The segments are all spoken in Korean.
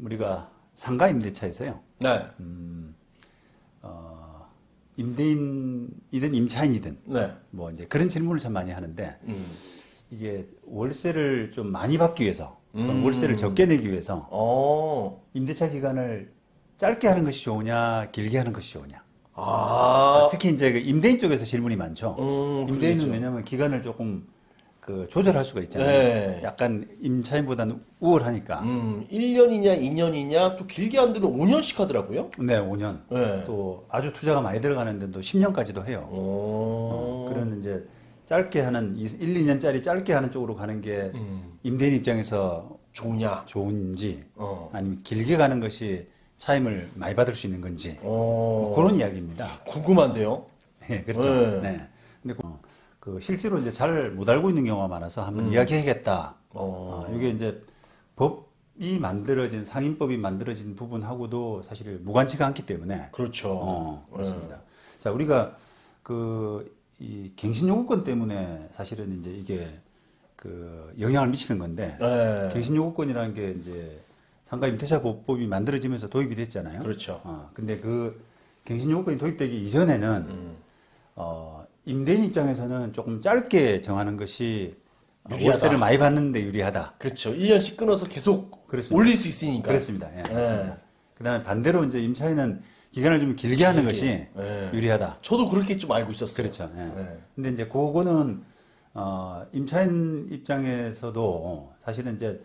우리가 상가 임대차에서요. 네. 어, 임대인이든 임차인이든 네. 뭐 이제 그런 질문을 참 많이 하는데 음. 이게 월세를 좀 많이 받기 위해서 또는 음. 월세를 적게 내기 위해서 어. 임대차 기간을 짧게 하는 것이 좋으냐 길게 하는 것이 좋으냐 아. 특히 이제 그 임대인 쪽에서 질문이 많죠 음, 임대인은 그러겠죠. 왜냐하면 기간을 조금 그 조절할 수가 있잖아요 네. 약간 임차인보다는 우월하니까 음, 1년이냐 2년이냐 또 길게 한 데는 5년씩 하더라고요. 네 5년 네. 또 아주 투자가 많이 들어가는 데도 10년까지도 해요 어. 어, 그런 이제 짧게 하는 1, 2년짜리 짧게 하는 쪽으로 가는 게 음. 임대인 입장에서 좋으냐? 좋은지 어. 아니면 길게 가는 것이 차임을 많이 받을 수 있는 건지 어. 뭐 그런 이야기입니다. 궁금한데요. 예, 그렇죠. 네. 네. 근데 그, 그 실제로 이제 잘 못 알고 있는 경우가 많아서 한번 이야기해야겠다. 음. 어. 어, 이게 이제 법이 만들어진 상임법이 만들어진 부분하고도 사실 무관치가 않기 때문에 그렇죠. 어, 그렇습니다. 자, 우리가 그, 이 갱신 요구권 때문에 사실은 이제 이게 그 영향을 미치는 건데, 네. 갱신 요구권이라는 게 이제 상가 임대차 보법이 만들어지면서 도입이 됐잖아요. 그렇죠. 어, 근데 그 갱신 요구권이 도입되기 이전에는, 음. 어, 임대인 입장에서는 조금 짧게 정하는 것이 유리하다. 월세를 많이 받는데 유리하다. 그렇죠. 1년씩 끊어서 계속 그렇습니다. 올릴 수 있으니까. 그렇습니다. 예, 네. 맞습니다. 그 다음에 반대로 이제 임차인은 기간을 좀 길게 하는 길게. 것이 네. 유리하다. 저도 그렇게 좀 알고 있었어요. 그렇죠. 예. 네. 근데 이제 그거는 어, 임차인 입장에서도 사실은 이제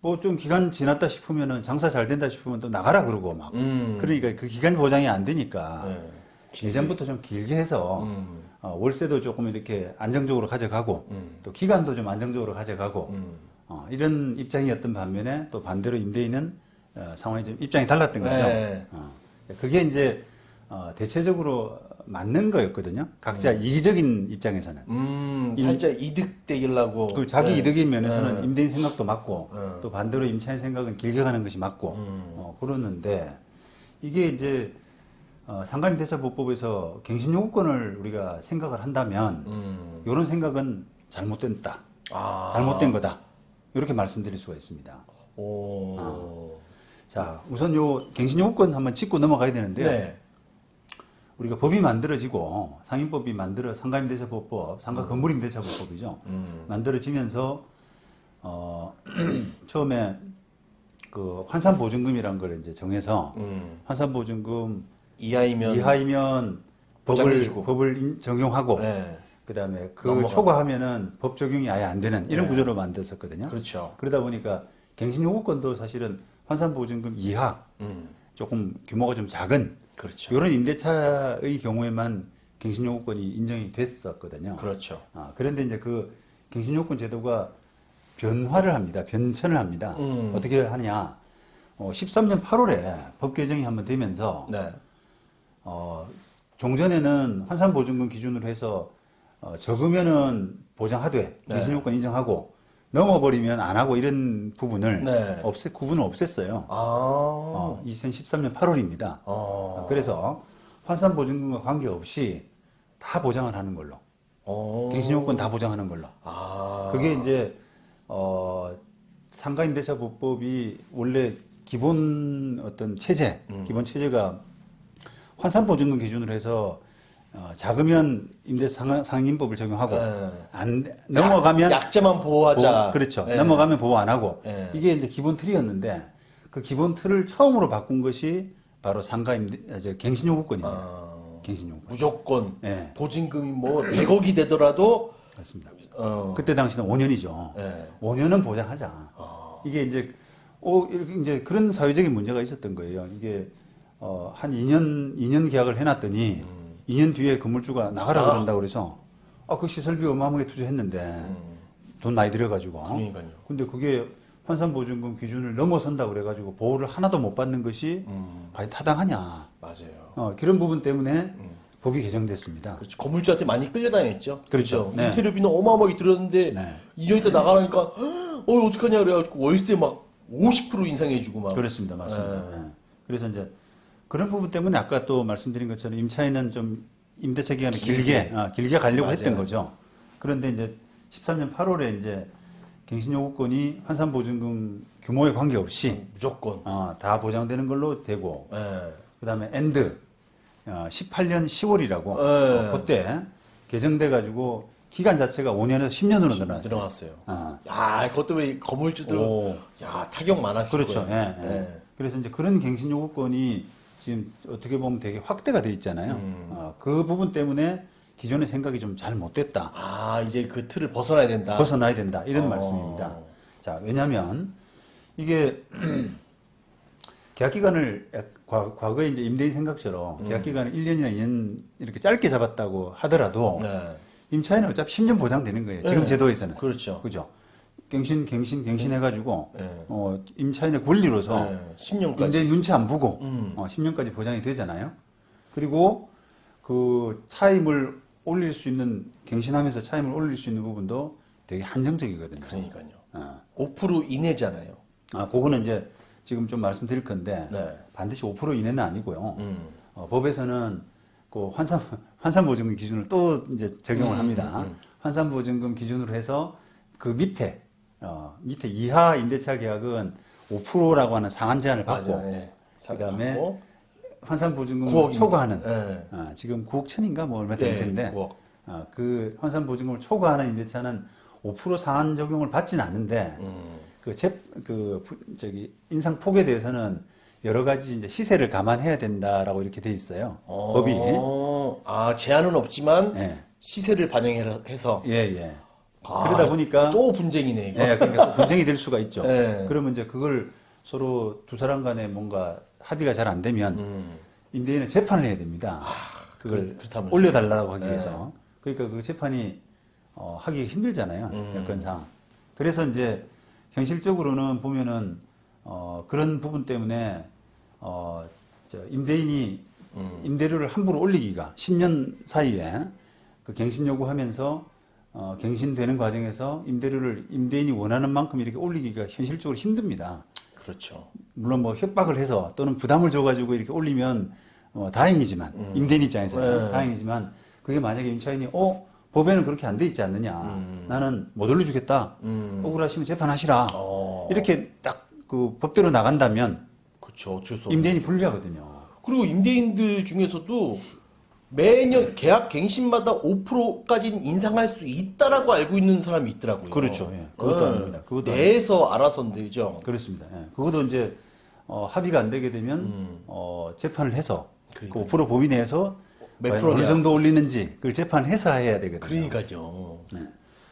뭐 좀 기간 지났다 싶으면은 장사 잘 된다 싶으면 또 나가라 그러고 막 음. 그러니까 그 기간 보장이 안 되니까 네. 예전부터 좀 길게 해서 음. 어, 월세도 조금 이렇게 안정적으로 가져가고 음. 또 기간도 좀 안정적으로 가져가고 음. 어, 이런 입장이었던 반면에 또 반대로 임대인은 어, 상황이 좀 입장이 달랐던 거죠. 네. 어, 그게 이제 어, 대체적으로 맞는 거였거든요. 각자 음. 이기적인 입장에서는. 음, 살짝 이득 되려고. 그 자기 네. 이득인 면에서는 네. 임대인 생각도 맞고 네. 또 반대로 임차인 생각은 길게 가는 것이 맞고 음. 어, 그러는데 이게 이제 어, 상가임 대차보법에서 갱신요구권을 우리가 생각을 한다면 음. 이런 생각은 잘못됐다, 아. 잘못된 거다 이렇게 말씀드릴 수가 있습니다. 오. 아. 자, 우선 요 갱신요구권 한번 짚고 넘어가야 되는데요. 네. 우리가 법이 만들어지고 상임법이 만들어 상가임 대차보법, 상가 건물임 대차보법이죠. 음. 만들어지면서 어 처음에 그 환산 보증금이라는 걸 이제 정해서 음. 환산 보증금 이하이면. 이하이면 법을 보장해주고. 법을 인- 적용하고 네. 그다음에 그 넘어가고. 초과하면은 법 적용이 아예 안 되는 이런 네. 구조로 만들었었거든요. 그렇죠. 그러다 보니까 갱신 요구권도 사실은 환산 보증금 이하 음. 조금 규모가 좀 작은 그렇죠. 이런 임대차의 경우에만 갱신 요구권이 인정이 됐었거든요. 그렇죠. 아, 그런데 이제 그 갱신요건 제도가 변화를 합니다. 변천을 합니다. 음. 어떻게 하냐. 어, 13년 8월에 법 개정이 한번 되면서, 네. 어, 종전에는 환산보증금 기준으로 해서, 어, 적으면은 보장하되, 네. 갱신요건 인정하고, 넘어버리면 안 하고 이런 부분을 네. 없애, 구분을 없앴어요. 아. 어, 2013년 8월입니다. 어. 그래서 환산보증금과 관계없이 다 보장을 하는 걸로. 어. 갱신요건 다 보장하는 걸로. 아. 그게 이제 어 상가임대차 보법이 원래 기본 어떤 체제, 음. 기본 체제가 환산 보증금 기준으로 해서 어, 작으면 임대 상, 상임법을 적용하고 네. 안 넘어가면 약, 약자만 보호하자. 보호- 그렇죠. 네. 넘어가면 보호 안 하고 네. 이게 이제 기본 틀이었는데 그 기본 틀을 처음으로 바꾼 것이 바로 상가 임대 아, 저 갱신요구권입니다. 아. 갱신요구권. 무조건 네. 보증금이 뭐 100억이 되더라도 맞습니다. 어. 그때 당시는 5년이죠. 네. 5년은 보장하자. 아. 이게 이제 오 이제 그런 사회적인 문제가 있었던 거예요. 이게 어, 한 2년 2년 계약을 해놨더니 2년 뒤에 건물주가 나가라 음. 아. 그런다 그래서 아 그 시설비 어마어마하게 투자했는데 음. 돈 많이 들여가지고 그러니까요. 근데 그게 환산보증금 기준을 넘어선다 그래가지고 보호를 하나도 못 받는 것이 음. 과연 타당하냐 맞아요. 어, 그런 부분 때문에 음. 법이 개정됐습니다. 그렇죠. 건물주한테 많이 끌려다녔죠. 그렇죠. 네. 인테리어비는 어마어마하게 들었는데 네. 2년 있다 나가라니까 어 어떡하냐 그래가지고 월세 막 50% 인상해주고 막. 그렇습니다. 맞습니다. 네. 예. 그래서 이제 그런 부분 때문에 아까 또 말씀드린 것처럼 임차인은 좀 임대차 기간을 길게, 길게. 어, 길게 가려고 맞아요. 했던 거죠. 그런데 이제 13년 8월에 이제 갱신 요구권이 환산 보증금 규모에 관계없이 무조건. 어, 다 보장되는 걸로 되고 예. 그다음에 엔드 어, 18년 10월이라고 네. 어, 그때 개정돼 가지고 기간 자체가 5년에서 10년으로 늘어났어요. 들어갔어요. 어. 야, 그것 때문에 건물주들 오. 야 타격 많았을 그렇죠. 거예요. 예, 예. 예. 그래서 이제 그런 갱신 요구권이 지금 어떻게 보면 되게 확대가 돼 있잖아요. 음. 어, 그 부분 때문에 기존의 생각이 좀 잘 못됐다. 아 이제 그 틀을 벗어나야 된다. 벗어나야 된다. 이런 어. 말씀입니다. 자, 왜냐하면 이게 계약 기간을 과- 과거에 이제 임대인 생각처럼 음. 계약 기간을 1년이나 2년 이렇게 짧게 잡았다고 하더라도 네. 임차인은 어차피 10년 보장되는 거예요. 지금 네. 제도에서는. 그렇죠. 그죠? 갱신, 갱신, 갱신 해가지고 네. 어, 임차인의 권리로서 네. 10년까지. 임대인 눈치 안 보고 음. 어, 10년까지 보장이 되잖아요. 그리고 그 차임을 올릴 수 있는 갱신하면서 차임을 올릴 수 있는 부분도 되게 한정적이거든요. 그러니까요. 어. 5% 이내잖아요. 아, 그거는 이제 지금 좀 말씀드릴 건데 네. 반드시 5% 이내는 아니고요. 음. 어, 법에서는 그 환산 환산 보증금 기준을 또 이제 적용을 음, 합니다. 음, 음. 환산 보증금 기준으로 해서 그 밑에 어, 밑에 이하 임대차 계약은 5%라고 하는 상한 제한을 받고. 예. 그다음에 받고. 환산 보증금을 9억입니다. 초과하는 네. 아, 지금 9억 천인가 뭐 얼마 될 네, 텐데 9억. 아, 그 환산 보증금을 초과하는 임대차는 5% 상한 적용을 받지는 않는데 음. 그, 제, 그, 부- 저기, 인상 폭에 대해서는 여러 가지 이제 시세를 감안해야 된다라고 이렇게 돼 있어요. 어, 법이. 아 제한은 없지만 예, 시세를 반영해서 예, 예. 아, 그러다 보니까, 또 분쟁이네 이거. 예, 그러니까 또 분쟁이 될 수가 있죠. 예. 그러면 이제 그걸 서로 두 사람 간에 뭔가 합의가 잘 안 되면 음. 임대인은 재판을 해야 됩니다. 그걸 그렇- 그렇다면요. 올려달라고 하기 예. 위해서. 그러니까 그 재판이 어, 하기 힘들잖아요. 음. 여건상. 그래서 이제 현실적으로는 보면은 어, 그런 부분 때문에 어, 저 임대인이 음. 임대료를 함부로 올리기가 10년 사이에 그 갱신 요구하면서 어, 갱신되는 과정에서 임대료를 임대인이 원하는 만큼 이렇게 올리기가 현실적으로 힘듭니다. 그렇죠. 물론 뭐 협박을 해서 또는 부담을 줘가지고 이렇게 올리면 어, 다행이지만 임대인 입장에서는 네. 다행이지만 그게 만약에 임차인이 어 법에는 그렇게 안 돼 있지 않느냐 음. 나는 못 올려주겠다 음. 억울하시면 재판하시라 어. 이렇게 딱 그 법대로 나간다면 그렇죠. 어쩔 수 없는. 임대인이 불리하거든요. 그리고 임대인들 중에서도 매년 계약 갱신마다 5%까지는 인상할 수 있다라고 알고 있는 사람이 있더라고요. 그렇죠. 예. 그것도 네. 아닙니다. 그것도 내에서 알아서인데죠. 그렇습니다. 예. 그것도 이제 어, 합의가 안 되게 되면 음. 어, 재판을 해서 그 그러니까요. 5% 범위 내에서 몇 과연 프로냐. 어느 정도 올리는지 그걸 재판해서 해야 되거든요. 그러니까요. 네.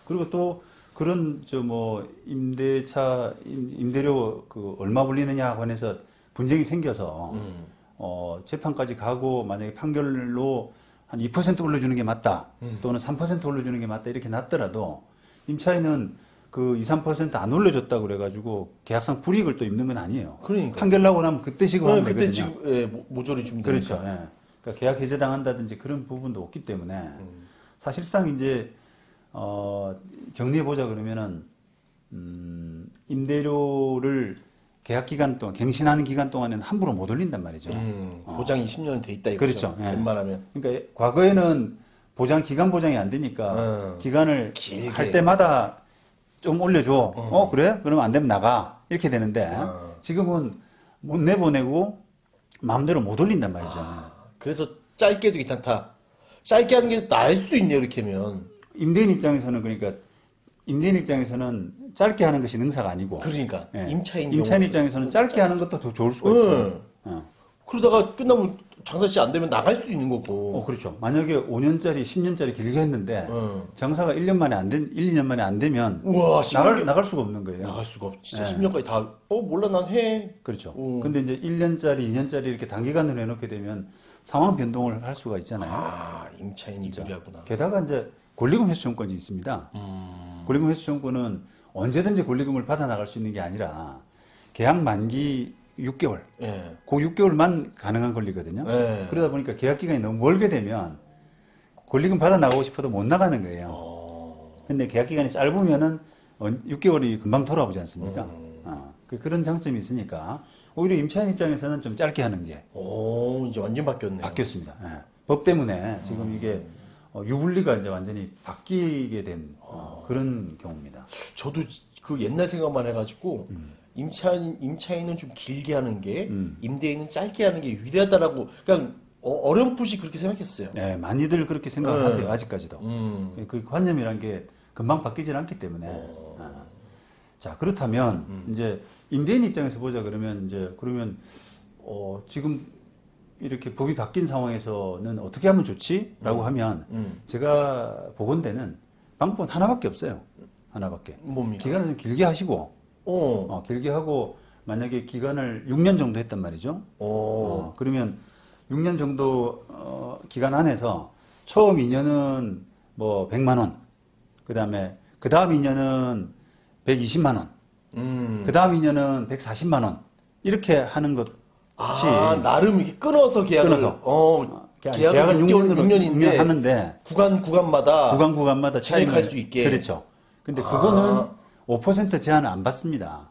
그리고 또 그런 저 뭐 임대차 임- 임대료 그 얼마 불리느냐 관해서 분쟁이 생겨서 음. 어 재판까지 가고 만약에 판결로 한 2% 올려주는 게 맞다 음. 또는 3% 올려주는 게 맞다 이렇게 났더라도 임차인은 그 2, 3%안 올려줬다 고 그래가지고 계약상 불이익을 또 입는 건 아니에요. 그러니까. 판결 나고 나면 그때 지급하면 네, 그때. 지금 예, 모- 모조리 주면 그렇죠. 되니까. 예. 그러니까 계약 해제 당한다든지 그런 부분도 없기 때문에 음. 사실상 이제 어 정리해 보자 그러면은 음 임대료를 계약 기간 동안 갱신하는 기간 동안에는 함부로 못 올린단 말이죠. 음, 보장이 10년 돼 있다 이거죠. 그렇죠. 예. 웬만하면. 그러니까 과거에는 보장 기간 보장이 안 되니까 어. 기간을 길게. 할 때마다 좀 올려줘. 어, 그래? 그러면 안 되면 나가. 이렇게 되는데 어. 지금은 못 내보내고 마음대로 못 올린단 말이죠. 아, 그래서 짧게도 괜찮다. 짧게 하는 게 나을 수도 있네요, 이렇게 하면. 임대인 입장에서는 그러니까 임대인 입장에서는 짧게 하는 것이 능사가 아니고 그러니까 예. 임차인 임차인 경우 입장에서는 짧게 하는 것도 더 좋을 수가 응. 있어요. 어. 그러다가 끝나면 장사 씨안 되면 나갈 수도 있는 거고. 어, 그렇죠. 만약에 5년짜리, 10년짜리 길게 했는데 응. 장사가 1년 만에 안 된, 1, 2년 만에 안 되면 우와, 나갈, 10년 나갈 수가 없는 거예요. 나갈 수가 없. 진짜 예. 10년까지 다. 어 몰라 난 해. 그렇죠. 음. 근데 이제 1년짜리, 2년짜리 이렇게 단기간으로 해놓게 되면 상황 변동을 할 수가 있잖아요. 아 임차인이 유리하구나. 게다가 이제 권리금 회수 정권이 있습니다. 음. 권리금 회수 정권은 언제든지 권리금을 받아 나갈 수 있는 게 아니라 계약 만기 6개월, 예. 그 6개월만 가능한 권리거든요. 예. 그러다 보니까 계약 기간이 너무 멀게 되면 권리금 받아 나가고 싶어도 못 나가는 거예요. 어. 근데 계약 기간이 짧으면은 6개월이 금방 돌아오지 않습니까? 음. 어, 그- 그런 장점이 있으니까 오히려 임차인 입장에서는 좀 짧게 하는 게 오 이제 완전 바뀌었네요. 바뀌었습니다. 예. 법 때문에 지금 이게 어, 유불리가 이제 완전히 바뀌게 된 어, 그런 경우입니다. 저도 그 옛날 생각만 해가지고 음. 임차인 임차인은 좀 길게 하는 게 음. 임대인은 짧게 하는 게 유리하다라고 그냥 어, 어렴풋이 그렇게 생각했어요. 네, 많이들 그렇게 생각을 네. 하세요 아직까지도. 음. 그 관념이란 게 금방 바뀌질 않기 때문에. 어. 아. 자 그렇다면 음. 이제 임대인 입장에서 보자 그러면 이제 그러면 어, 지금 이렇게 법이 바뀐 상황에서는 어떻게 하면 좋지?라고 하면 음. 제가 보건대는 방법은 하나밖에 없어요. 하나밖에. 뭡니까? 기간을 좀 길게 하시고 어. 어, 길게 하고 만약에 기간을 6년 정도 했단 말이죠. 어. 어, 그러면 6년 정도 어, 기간 안에서 처음 2년은 뭐 100만 원, 그 다음에 그 다음 2년은 120만 원, 음. 그 다음 2년은 140만 원 이렇게 하는 것이 아, 나름 이렇게 끊어서 계약을 끊어서. 어, 계약- 계약은 6개월, 6년인데 6년 하는데 구간 구간마다 구간 구간마다 진행할 차이가- 수 있게. 그렇죠. 근데 아. 그거는 5% 제한을 안 받습니다.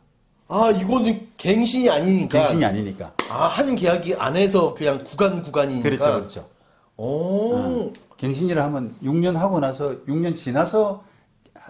아, 이거는 갱신이 아니니까 갱신이 아니니까. 아, 한 계약이 안에서 그냥 구간 구간이니까 그렇죠, 그렇죠. 오. 갱신이라 하면 6년 하고 나서 6년 지나서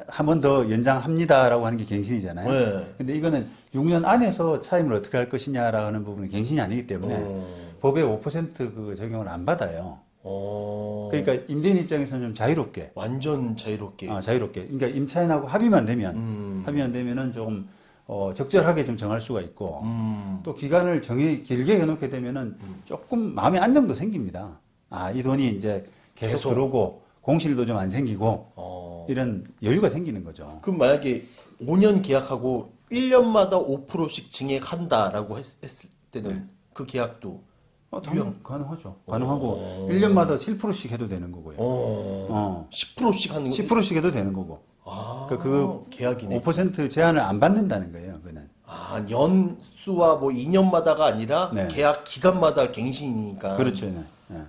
한 번 더 연장합니다라고 하는 게 갱신이잖아요. 네. 근데 이거는 6년 안에서 차임을 어떻게 할 것이냐라고 하는 부분은 갱신이 아니기 때문에 어. 법에 5%그 적용을 안 받아요. 어. 그러니까 임대인 입장에서는 좀 자유롭게, 완전 자유롭게. 아, 자유롭게. 그러니까 임차인하고 합의만 되면, 음. 합의만 되면은 좀 어, 적절하게 좀 정할 수가 있고, 음. 또 기간을 정해 길게 해놓게 되면은 조금 마음의 안정도 생깁니다. 아, 이 돈이 이제 계속, 계속. 들어오고 공실도 좀 안 생기고 어. 이런 여유가 생기는 거죠. 그럼 만약에 5년 계약하고 1년마다 5%씩 증액한다라고 했, 을 때는 네. 그 계약도 어, 당연 가능하죠. 가능하고 어. 1년마다 7%씩 해도 되는 거고요. 어. 어. 10%씩 하는 거 10%씩 해도 되는 거고. 아, 그, 그 계약이네. 5% 제한을 안 받는다는 거예요. 그는. 아, 연수와 뭐 2년마다가 아니라 네. 계약 기간마다 갱신이니까. 그렇죠. 네. 예.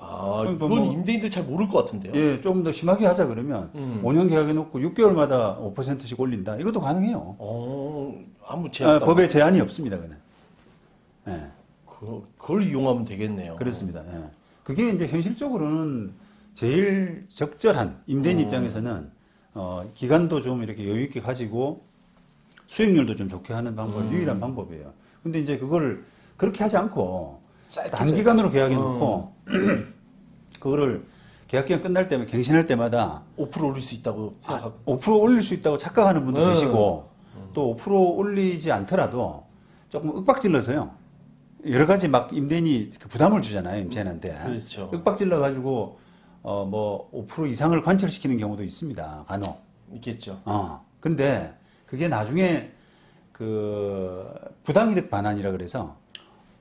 아, 그럼 이건 뭐- 임대인들 잘 모를 것 같은데요. 예, 조금 더 심하게 하자 그러면 음. 5년 계약해 놓고 6개월마다 5%씩 올린다. 이것도 가능해요. 어, 아무 아, 제약 법에 제한이 없습니다. 그는. 예. 그, 그걸 이용하면 되겠네요. 그렇습니다. 예. 그게 이제 현실적으로는 제일 적절한 임대인 음. 입장에서는 어, 기간도 좀 이렇게 여유 있게 가지고 수익률도 좀 좋게 하는 방법 음. 유일한 방법이에요. 근데 이제 그거를 그렇게 하지 않고 단기간으로 계약해 음. 놓고 그거를 계약 기간 끝날 때면 갱신할 때마다 5% 올릴 수 있다고 생각하고. 아, 5% 올릴 수 있다고 착각하는 분도 네. 계시고 또 5% 올리지 않더라도 조금 윽박질러서요. 여러 가지 막 임대인이 그 부담을 주잖아요, 임차인한테. 그렇죠. 윽박질러 가지고 어 뭐 5% 이상을 관철시키는 경우도 있습니다. 간혹. 있겠죠. 어. 근데 그게 나중에 그 부당이득 반환이라 그래서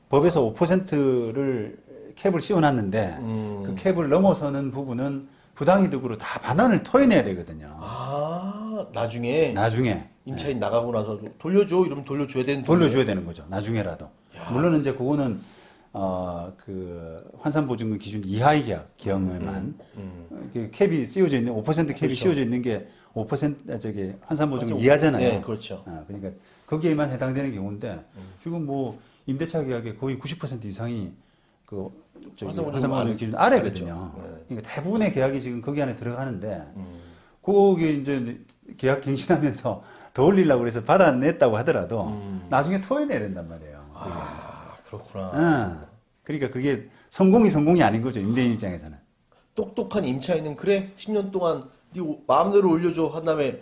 법에서 5%를 캡을 씌워놨는데 음. 그 캡을 넘어서는 부분은 부당이득으로 다 반환을 토해내야 되거든요. 아, 나중에 나중에 임차인 나가고 나서 돌려줘 이러면 돌려줘야 되는 돈. 돌려줘야 되는 거죠. 나중에라도. 야. 물론 이제 그거는 어 그 환산보증금 기준 이하의 계약 경우에만 음. 그 캡이 씌워져 있는 5% 캡이 그렇죠. 씌워져 있는 게 5% 저기 환산보증금 환산- 이하잖아요. 네, 그렇죠. 아, 그러니까 거기에만 해당되는 경우인데 음. 지금 뭐 임대차 계약의 거의 90% 이상이 그 아래- 기준 아래거든요. 네. 그러니까 대부분의 계약이 지금 거기 안에 들어가는데 음. 그게 이제 계약 갱신하면서 더 올리려고 그래서 받아냈다고 하더라도 음. 나중에 토해내야 된단 말이에요. 아, 그렇구나. 어. 그러니까 그게 성공이 성공이 아닌 거죠 임대인 입장에서는. 똑똑한 임차인은 그래 10년 동안 네 오- 마음대로 올려줘 한 다음에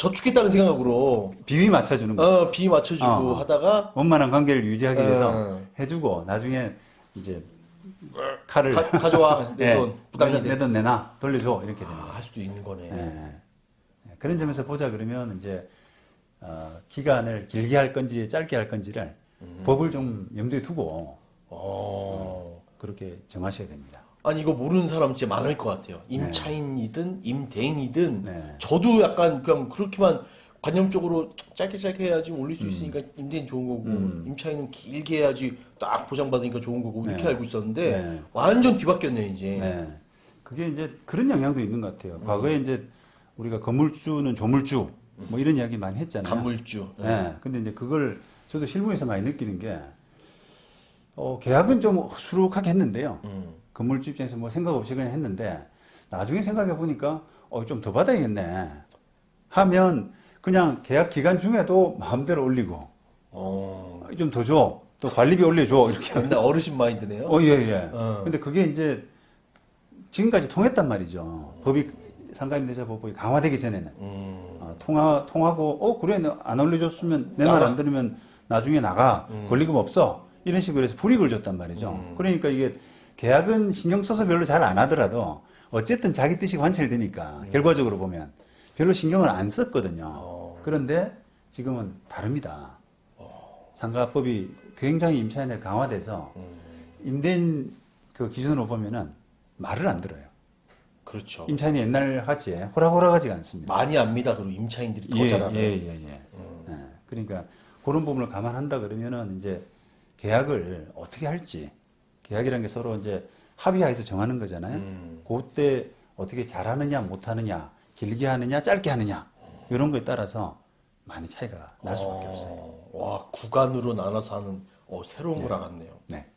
저축했다는 생각으로 비위 맞춰주는 거. 어, 비 맞춰주고 어. 하다가 원만한 관계를 유지하기 위해서 어. 해주고 나중에 이제 칼을 가, 가져와 내 예, 돈 부당이 내 돼. 돈, 내돈 내놔 돌려줘 이렇게 되는 아, 거예요. 할 수도 있는 거네. 예. 그런 점에서 보자 그러면 이제 어, 기간을 길게 할 건지 짧게 할 건지를 음. 법을 좀 염두에 두고 어. 그렇게 정하셔야 됩니다. 아니 이거 모르는 사람 진짜 많을 것 같아요. 임차인이든 임대인이든 네. 저도 약간 그냥 그렇게만 관념적으로 짧게 짧게 해야지 올릴 음. 수 있으니까 임대인 좋은 거고 임차인은 길게 해야지 딱 보장받으니까 좋은 거고 이렇게 네. 알고 있었는데 네. 완전 뒤바뀌었네요 이제. 네. 그게 이제 그런 영향도 있는 것 같아요. 과거에 이제 우리가 건물주는 조물주 뭐 이런 이야기 많이 했잖아요. 간물주. 네. 근데 이제 그걸 저도 실무에서 많이 느끼는 게 어, 계약은 좀 수룩하게 했는데요. 음. 건물주 입장에서 뭐 생각 없이 그냥 했는데 나중에 생각해 보니까 어, 좀 더 받아야겠네. 하면 그냥 계약 기간 중에도 마음대로 올리고 어. 좀 더 줘. 또 관리비 올려줘. 이렇게. 맨날 어르신 마인드네요. 어, 예, 예. 어. 근데 그게 이제 지금까지 통했단 말이죠. 법이 상가임대차 법이 강화되기 전에는. 음. 어, 통화, 통하고, 어, 그래, 너안 올려줬으면, 내 말 안 들으면 나중에 나가. 음. 권리금 없어. 이런 식으로 해서 불이익을 줬단 말이죠. 그러니까 이게 계약은 신경 써서 별로 잘 안 하더라도 어쨌든 자기 뜻이 관철되니까 결과적으로 보면 별로 신경을 안 썼거든요. 음. 어. 그런데 지금은 다릅니다. 상가법이 굉장히 임차인에 강화돼서 음. 임대인 그 기준으로 보면은 말을 안 들어요. 그렇죠. 임차인이 옛날 같이 호락호락하지가 않습니다. 많이 압니다. 그리고 임차인들이 더 예, 잘하는. 예, 예, 예. 예. 그러니까 그런 부분을 감안한다 그러면은 이제 계약을 어떻게 할지 계약이라는 게 서로 이제 합의하에서 정하는 거잖아요. 음. 그때 어떻게 잘하느냐 못하느냐 길게 하느냐 짧게 하느냐 이런 거에 따라서 많이 차이가 날 수밖에 없어요. 와 구간으로 나눠서 하는 어, 새로운 걸 알았네요. 네.